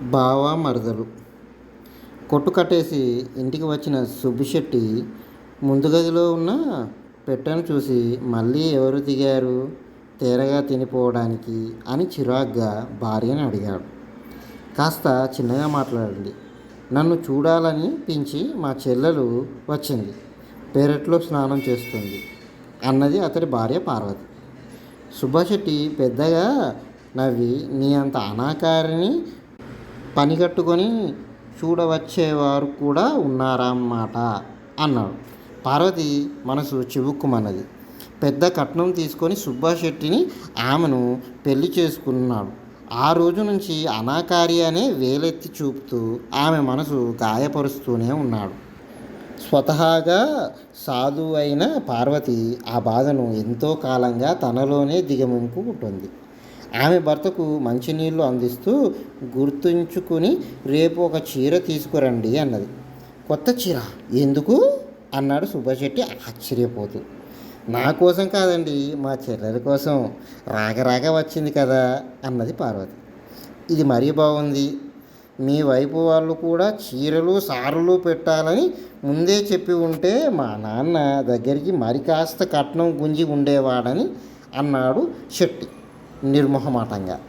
బావ మరదలు. కొట్టు కట్టేసి ఇంటికి వచ్చిన సుబ్బిశెట్టి ముందు గదిలో ఉన్న పెట్టను చూసి మళ్ళీ ఎవరు దిగారు? తేరగా తినిపోవడానికి అని చిరాగ్గా భార్యను అడిగాడు. కాస్త చిన్నగా మాట్లాడండి. నన్ను చూడాలని పించి మా చెల్లెలు వచ్చింది. పెరట్లో స్నానం చేస్తుంది. అన్నది అతడి భార్య పార్వతి. సుబ్బశెట్టి పెద్దగా నవ్వి నీ అంత అనాకారిని పని కట్టుకొని చూడవచ్చేవారు కూడా ఉన్నారన్నమాట అన్నాడు. పార్వతి మనసు చివుక్కుమన్నది. పెద్ద కట్నం తీసుకొని సుబ్బాశెట్టిని ఆమెను పెళ్ళి చేసుకున్నాడు. ఆ రోజు నుంచి అనాకారి అనే వేలెత్తి చూపుతూ ఆమె మనసు గాయపరుస్తూనే ఉన్నాడు. స్వతహాగా సాధువు అయిన పార్వతి ఆ బాధను ఎంతో కాలంగా తనలోనే దిగమింపుకుంటుంది ఆమె భర్తకు మంచినీళ్ళు అందిస్తూ గుర్తుంచుకుని రేపు ఒక చీర తీసుకురండి అన్నది. కొత్త చీర? ఎందుకు? అన్నాడు సుబ్బశెట్టి ఆశ్చర్యపోతూ. నా కోసం కాదండి మా చెల్లెల కోసం. రాగరాగ వచ్చింది కదా అన్నది పార్వతి. ఇది మరీ బాగుంది. మీ వైపు వాళ్ళు కూడా చీరలు సారులు పెట్టాలని ముందే చెప్పి ఉంటే మా నాన్న దగ్గరికి మరి కాస్త కట్నం గుంజి ఉండేవాడని అన్నాడు శెట్టి. నిర్మోహమాటంగా.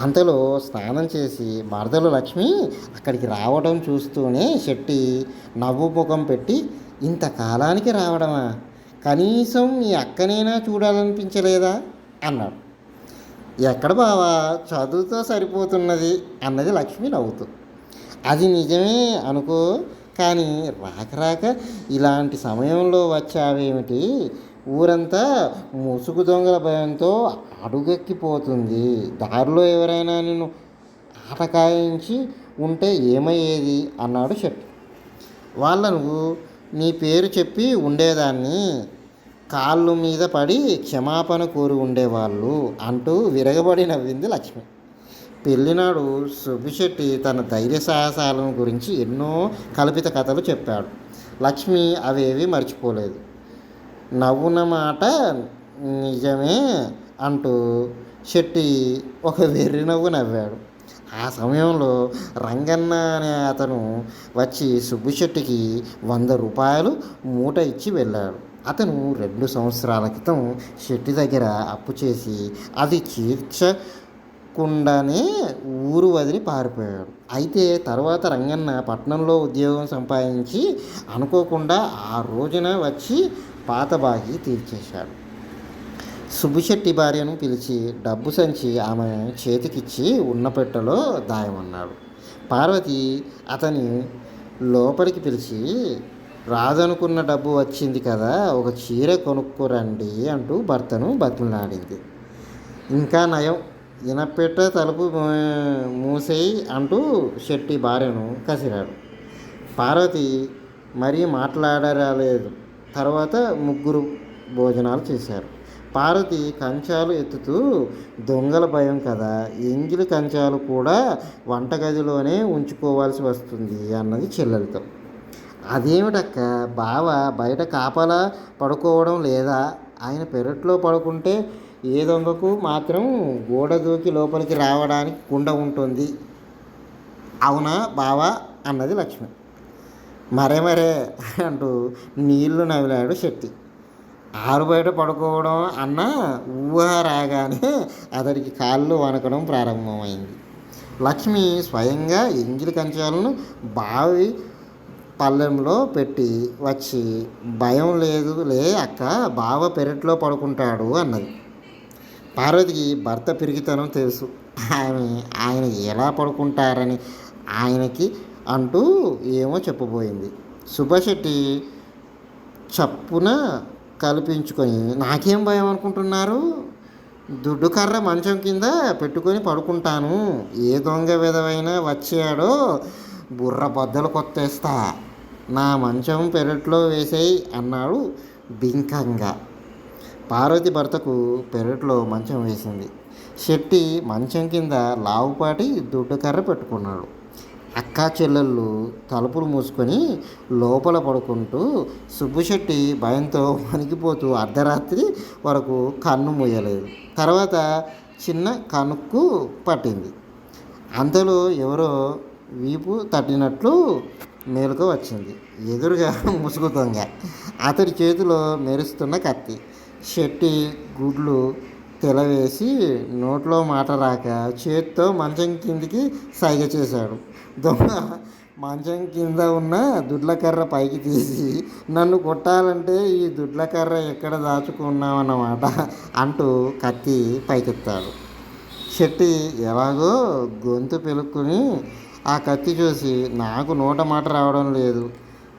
అంతలో స్నానం చేసి మరదలు లక్ష్మి అక్కడికి రావడం చూస్తూనే శెట్టి నవ్వు ముఖం పెట్టి ఇంతకాలానికి రావడమా? కనీసం మీ అక్కనైనా చూడాలనిపించలేదా? అన్నాడు. ఎక్కడ బావా? చదువుతో సరిపోతున్నది అన్నది లక్ష్మి నవ్వుతూ. అది నిజమే అనుకో కానీ రాక రాక ఇలాంటి సమయంలో వచ్చావేమిటి? ఊరంతా ముసుగు దొంగల భయంతో అడుగెక్కిపోతుంది. దారిలో ఎవరైనా నిన్ను ఆటకాయించి ఉంటే ఏమయ్యేది? అన్నాడు శెట్టి వాళ్ళను నీ పేరు చెప్పి ఉండేదాన్ని. కాళ్ళు మీద పడి క్షమాపణ కోరి ఉండేవాళ్ళు అంటూ విరగబడి నవ్వింది లక్ష్మి. పెళ్ళినాడు సుబ్బిశెట్టి తన ధైర్య సాహసాలను గురించి ఎన్నో కల్పిత కథలు చెప్పాడు. లక్ష్మి అవేవి మర్చిపోలేదు. నవ్వున మాట నిజమే అంటూ శెట్టి ఒక వెర్రి నవ్వు నవ్వాడు. ఆ సమయంలో రంగన్న అనే అతను వచ్చి సుబ్బుశెట్టికి వంద రూపాయలు మూట ఇచ్చి వెళ్ళాడు. అతను రెండు సంవత్సరాల క్రితం శెట్టి దగ్గర అప్పు చేసి అది తీర్చకుండానే ఊరు వదిలి పారిపోయాడు. అయితే తర్వాత రంగన్న పట్నంలో ఉద్యోగం సంపాదించి అనుకోకుండా ఆ రోజున వచ్చి పాత బాగి తీర్చేశాడు. సుబ్బిశెట్టి భార్యను పిలిచి డబ్బు సంచి ఆమె చేతికిచ్చి ఉన్న పెట్టెలో దాయమన్నాడు. పార్వతి అతని లోపలికి పిలిచి రాదనుకున్న డబ్బు వచ్చింది కదా ఒక చీర కొనుక్కోరండి అంటూ భర్తను బతిమలాడింది. ఇంకా నయం ఇనపెట్ట తలుపు మూసేయి అంటూ శెట్టి భార్యను కసిరాడు. పార్వతి మరీ మాట్లాడరాలేదు. తర్వాత ముగ్గురు భోజనాలు చేశారు. పార్వతి కంచాలు ఎత్తుతూ దొంగల భయం కదా ఎంగిలి కంచాలు కూడా వంటగదిలోనే ఉంచుకోవాల్సి వస్తుంది అన్నది చెల్లెలతో. అదేమిటక్క బావ బయట కాపలా పడుకోవడం లేదా? ఆయన పెరట్లో పడుకుంటే ఏ దొంగకు మాత్రం గోడ దూకి లోపలికి రావడానికి కుండ ఉంటుంది. అవునా బావా? అన్నది లక్ష్మి. మరే మరే అంటూ నీళ్ళు నవిలాడు శెట్టి ఆరు బయట పడుకోవడం అన్న ఊహ రాగానే అతడికి కాళ్ళు వణకడం ప్రారంభమైంది. లక్ష్మి స్వయంగా ఎంగిలి కంచాలను బావి పళ్ళెంలో పెట్టి వచ్చి భయం లేదు లే అక్క బావ పెరట్లో పడుకుంటాడు అన్నది. పార్వతికి భర్త పిరిగితనం తెలుసు. ఆమె ఆయన ఎలా పడుకుంటారని ఆయనకి అంటూ ఏమో చెప్పబోయింది. సుబ్బశెట్టి చప్పున కల్పించుకొని నాకేం భయం అనుకుంటున్నారు? దుడ్డు కర్ర మంచం కింద పెట్టుకొని పడుకుంటాను. ఏ దొంగ విధమైనా వచ్చాడో బుర్ర బద్దలు కొత్తేస్తా. నా మంచం పెరట్లో వేసేయి అన్నాడు బింకంగా. పార్వతి భర్తకు పెరట్లో మంచం వేసింది. శెట్టి మంచం కింద లావుపాటి దుడ్డు కర్ర పెట్టుకున్నాడు. అక్కా చెల్లెళ్ళు తలుపులు మూసుకొని లోపల పడుకుంటూ సుబ్బుశెట్టి భయంతో వణికిపోతూ అర్ధరాత్రి వరకు కన్ను మూయలేదు. తర్వాత చిన్న కనుక్కు పట్టింది. అంతలో ఎవరో వీపు తట్టినట్లు మేలుకు వచ్చింది. ఎదురుగా ముసుగు అతడి చేతిలో మెరుస్తున్న కత్తి. షెట్టి గుడ్లు తెలవేసి నోట్లో మాట రాక చేత్తో మంచం కిందికి సైగ చేశాడు. దొంగ మంచం కింద ఉన్న దుడ్లకర్ర పైకి తీసి నన్ను కొట్టాలంటే ఈ దుడ్లకర్ర ఎక్కడ దాచుకున్నామన్నమాట అంటూ కత్తి పైకెత్తాడు. శెట్టి ఎలాగో గొంతు పెలుక్కుని ఆ కత్తి చూసి నాకు నోట మాట రావడం లేదు.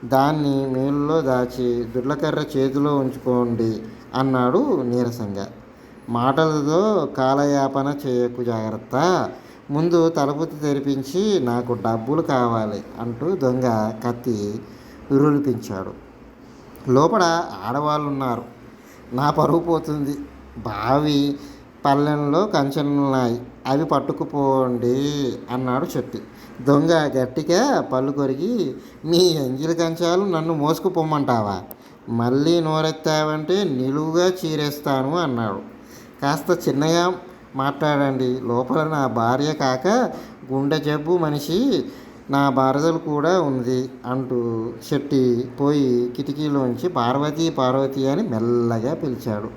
దాన్ని మేలులో దాచి దుడ్లకర్ర చేతిలో ఉంచుకోండి అన్నాడు నీరసంగా. మాటలతో కాలయాపన చేయకు జాగ్రత్త. ముందు తలుపు తెరిపించి నాకు డబ్బులు కావాలి అంటూ దొంగ కత్తి విరులిపించాడు. లోపల ఆడవాళ్ళు ఉన్నారు నా పరువు పోతుంది. బావి పల్లెంలో కంచెలున్నాయి. అవి పట్టుకుపోండి అన్నాడు చెట్టి. దొంగ గట్టిగా పళ్ళు కొరిగి మీ ఎంగిలి కంచాలు నన్ను మోసుకుపోమ్మంటావా మళ్ళీ నోరెత్తావంటే నిలువుగా చీరేస్తాను అన్నాడు. కాస్త చిన్నగా మాట్లాడండి. లోపల నా భార్య కాక గుండె జబ్బు మనిషి నా భారతలు కూడా ఉంది అంటూ శెట్టి పోయి కిటికీలోంచి పార్వతి పార్వతి అని మెల్లగా పిలిచాడు.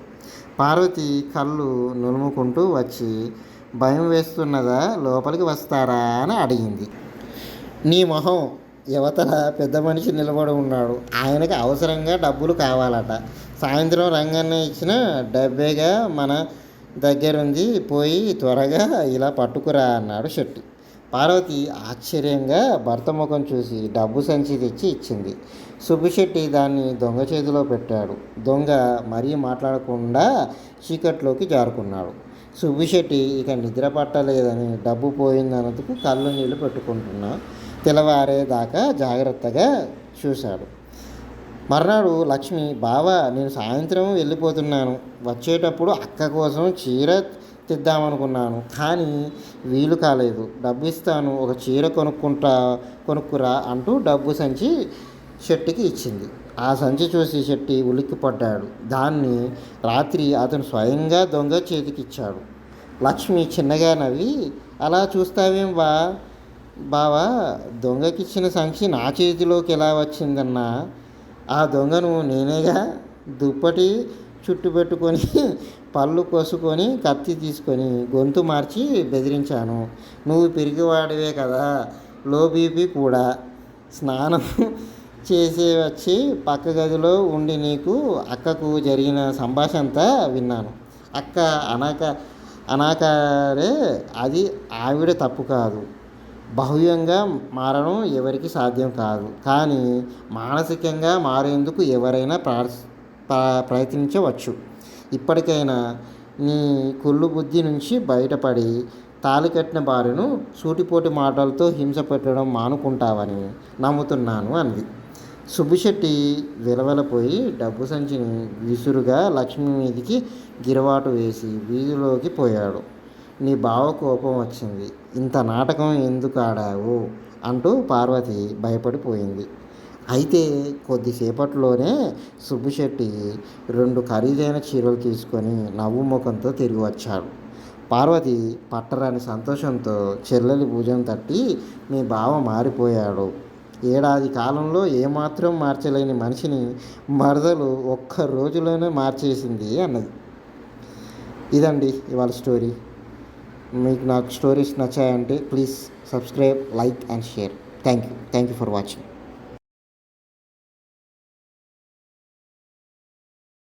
పార్వతి కళ్ళు నులుముకుంటూ వచ్చి భయం వేస్తున్నదా? లోపలికి వస్తారా అని అడిగింది. నీ మొహం యువతల పెద్ద మనిషి నిలబడి ఉన్నాడు. ఆయనకి అవసరంగా డబ్బులు కావాలట. సాయంత్రం రంగన్న ఇచ్చిన డబ్బేగా మన దగ్గరుంది పోయి త్వరగా ఇలా పట్టుకురా అన్నాడు శెట్టి. పార్వతి ఆశ్చర్యంగా భర్త ముఖం చూసి డబ్బు సంచి తెచ్చి ఇచ్చింది. సుబ్బిశెట్టి దాన్ని దొంగ చేతిలో పెట్టాడు. దొంగ మరీ మాట్లాడకుండా చీకట్లోకి జారుకున్నాడు. సుబ్బిశెట్టి ఇక నిద్ర పట్టలేదని డబ్బు పోయిందన్నందుకు కళ్ళు నీళ్ళు పెట్టుకుంటున్నా తెల్లవారేదాకా జాగ్రత్తగా చూశాడు. మర్నాడు లక్ష్మి బావా నేను సాయంత్రం వెళ్ళిపోతున్నాను. వచ్చేటప్పుడు అక్క కోసం చీర తెద్దామనుకున్నాను. కానీ వీలు కాలేదు. డబ్బు ఇస్తాను ఒక చీర కొనుక్కుంటా కొనుక్కురా అంటూ డబ్బు సంచి షెట్టికి ఇచ్చింది. ఆ సంచి చూసి శెట్టి ఉలిక్కిపడ్డాడు. దాన్ని రాత్రి అతను స్వయంగా దొంగ చేతికిచ్చాడు. లక్ష్మి చిన్నగా నవ్వి అలా చూస్తావేం బా బావా దొంగకిచ్చిన సంచి నా చేతిలోకి ఎలా వచ్చిందన్నా ఆ దొంగను నేనేగా దుప్పటి చుట్టుపెట్టుకొని పళ్ళు కోసుకొని కత్తి తీసుకొని గొంతు మార్చి బెదిరించాను. నువ్వు పిరిగివాడివే కదా లో బీపీ కూడా. స్నానం చేసి వచ్చి పక్క గదిలో ఉండి నీకు అక్కకు జరిగిన సంభాషణ అంతా విన్నాను. అక్క అనక అనాకారే అది ఆవిడ తప్పు కాదు. భవ్యంగా మారడం ఎవరికి సాధ్యం కాదు. కానీ మానసికంగా మారేందుకు ఎవరైనా ప్రయత్నించవచ్చు. ఇప్పటికైనా నీ కుళ్ళు బుద్ధి నుంచి బయటపడి తాలి కట్టిన భార్యను సూటిపోటి మాటలతో హింస పెట్టడం మానుకుంటావని నమ్ముతున్నాను అంది. సుబ్బిశెట్టి విలవలపోయి డబ్బు సంచిని విసురుగా లక్ష్మి మీదికి గిరవాటు వేసి వీధిలోకి పోయాడు. నీ బావ కోపం వచ్చింది. ఇంత నాటకం ఎందుకు ఆడావు? అంటూ పార్వతి భయపడిపోయింది. అయితే కొద్దిసేపట్లోనే సుబ్బిశెట్టి రెండు ఖరీదైన చీరలు తీసుకొని నవ్వు ముఖంతో తిరిగి వచ్చాడు. పార్వతి పట్టరాని సంతోషంతో చెల్లెలి భుజం తట్టి మీ బావ మారిపోయాడు. ఏడాది కాలంలో ఏమాత్రం మార్చలేని మనిషిని మరదలు ఒక్క రోజులోనే మార్చేసింది అన్నది. ఇదండి ఇవాళ స్టోరీ. మీకు నాకు stories నచ్చాయంటే please subscribe like and share thank you thank you for watching